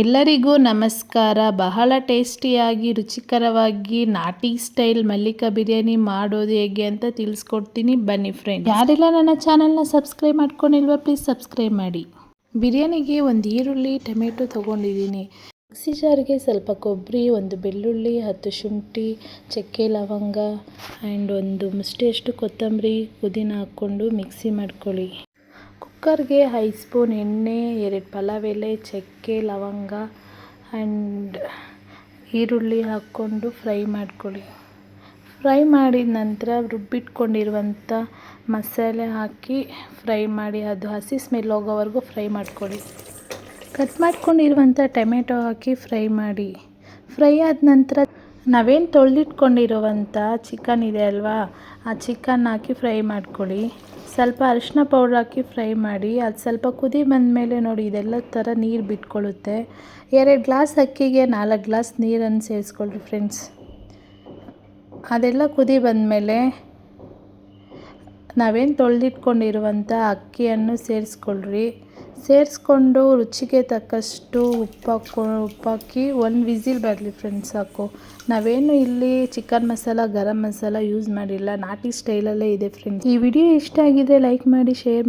ಎಲ್ಲರಿಗೂ ನಮಸ್ಕಾರ. ಬಹಳ ಟೇಸ್ಟಿಯಾಗಿ, ರುಚಿಕರವಾಗಿ ನಾಟಿ ಸ್ಟೈಲ್ ಮಲ್ಲಿಕ ಬಿರಿಯಾನಿ ಮಾಡೋದು ಹೇಗೆ ಅಂತ ತಿಳಿಸ್ಕೊಡ್ತೀನಿ. ಬನ್ನಿ ಫ್ರೆಂಡ್ ಯಾರೆಲ್ಲ ನನ್ನ ಚಾನಲ್ನ ಸಬ್ಸ್ಕ್ರೈಬ್ ಮಾಡ್ಕೊಂಡಿಲ್ವ ಪ್ಲೀಸ್ ಸಬ್ಸ್ಕ್ರೈಬ್ ಮಾಡಿ. ಬಿರಿಯಾನಿಗೆ ಒಂದು ಈರುಳ್ಳಿ, ಟೊಮೆಟೊ ತೊಗೊಂಡಿದ್ದೀನಿ. ಮಿಕ್ಸಿ ಜಾರಿಗೆ ಸ್ವಲ್ಪ ಕೊಬ್ಬರಿ, ಒಂದು ಬೆಳ್ಳುಳ್ಳಿ, ಹತ್ತು ಶುಂಠಿ, ಚಕ್ಕೆ ಲವಂಗ ಆ್ಯಂಡ್ ಒಂದು ಮುಷ್ಟಿಯಷ್ಟು ಕೊತ್ತಂಬರಿ, ಪುದೀನ ಹಾಕ್ಕೊಂಡು ಮಿಕ್ಸಿ ಮಾಡ್ಕೊಳ್ಳಿ. ಕುಕ್ಕರ್ಗೆ ಐ ಸ್ಪೂನ್ ಎಣ್ಣೆ, ಎರಡು ಪಲಾವ್ ಎಲೆ ಚಕ್ಕೆ, ಲವಂಗ ಆ್ಯಂಡ್ ಈರುಳ್ಳಿ ಹಾಕ್ಕೊಂಡು ಫ್ರೈ ಮಾಡ್ಕೊಳ್ಳಿ. ಫ್ರೈ ಮಾಡಿದ ನಂತರ ರುಬ್ಬಿಟ್ಕೊಂಡಿರುವಂಥ ಮಸಾಲೆ ಹಾಕಿ ಫ್ರೈ ಮಾಡಿ ಅದು ಹಸಿ ಸ್ಮೆಲ್ ಹೋಗೋವರೆಗೂ ಫ್ರೈ ಮಾಡ್ಕೊಳ್ಳಿ. ಕಟ್ ಮಾಡ್ಕೊಂಡಿರುವಂಥ ಟೊಮೆಟೊ ಹಾಕಿ ಫ್ರೈ ಮಾಡಿ. ಫ್ರೈ ಆದ ನಂತರ ನಾವೇನು ತೊಳೆದಿಟ್ಕೊಂಡಿರುವಂಥ ಚಿಕನ್ ಇದೆ ಅಲ್ವಾ, ಆ ಚಿಕನ್ ಹಾಕಿ ಫ್ರೈ ಮಾಡ್ಕೊಳ್ಳಿ. ಸ್ವಲ್ಪ ಅರಿಶಿನ ಪೌಡ್ರ್ ಹಾಕಿ ಫ್ರೈ ಮಾಡಿ, ಅದು ಸ್ವಲ್ಪ ಕುದಿ ಬಂದಮೇಲೆ ನೋಡಿ ಇದೆಲ್ಲ ಥರ ನೀರು ಬಿಟ್ಕೊಳ್ಳುತ್ತೆ ಎರಡು ಗ್ಲಾಸ್ ಅಕ್ಕಿಗೆ ನಾಲ್ಕು ಗ್ಲಾಸ್ ನೀರನ್ನು ಸೇರಿಸ್ಕೊಳ್ರಿ ಫ್ರೆಂಡ್ಸ್ ಅದೆಲ್ಲ ಕುದಿ ಬಂದಮೇಲೆ ನಾವೇನು ತೊಳೆದಿಟ್ಕೊಂಡಿರುವಂಥ ಅಕ್ಕಿಯನ್ನು ಸೇರಿಸ್ಕೊಳ್ರಿ. ಸೇರಿಸ್ಕೊಂಡು ರುಚಿಗೆ ತಕ್ಕಷ್ಟು ಉಪ್ಪು ಉಪ್ಪಾಕಿ ಒಂದು ವಿಸಿಲ್ ಬರಲಿ ಫ್ರೆಂಡ್ಸ್ ಸಾಕು. ನಾವೇನು ಇಲ್ಲಿ ಚಿಕನ್ ಮಸಾಲ, ಗರಂ ಮಸಾಲ ಯೂಸ್ ಮಾಡಿಲ್ಲ. ನಾಟಿ ಸ್ಟೈಲಲ್ಲೇ ಇದೆ ಫ್ರೆಂಡ್ಸ್ ಈ ವಿಡಿಯೋ ಇಷ್ಟ ಆಗಿದೆ ಲೈಕ್ ಮಾಡಿ ಶೇರ್